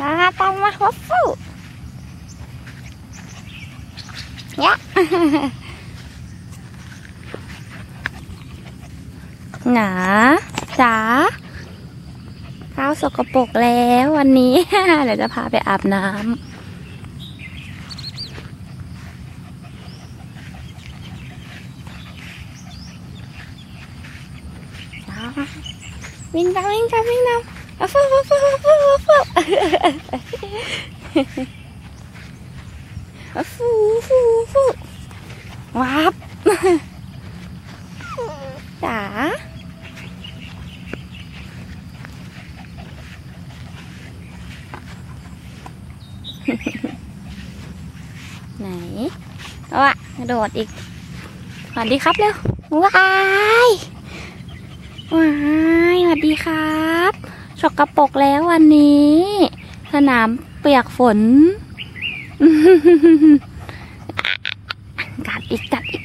มาตามมาวัฟฟูยะหนาจ๋าข้าวสกปรกแล้ววันนี้ เดี๋ยวจะพาไปอาบน้ำ วิ่งตามวิ่งตามวิ่งตามวัฟฟูวัฟฟูวัฟฟูวัฟฟูวัฟฟูวัฟฟูวัฟฟูวับจ๋าไหนเอาอะกระโดดอีกสวัสดีครับเร็วว้าย วัสดีครับสกปรกแล้ววันนี้ สนามเปียกฝน กัดอีกกัดอีก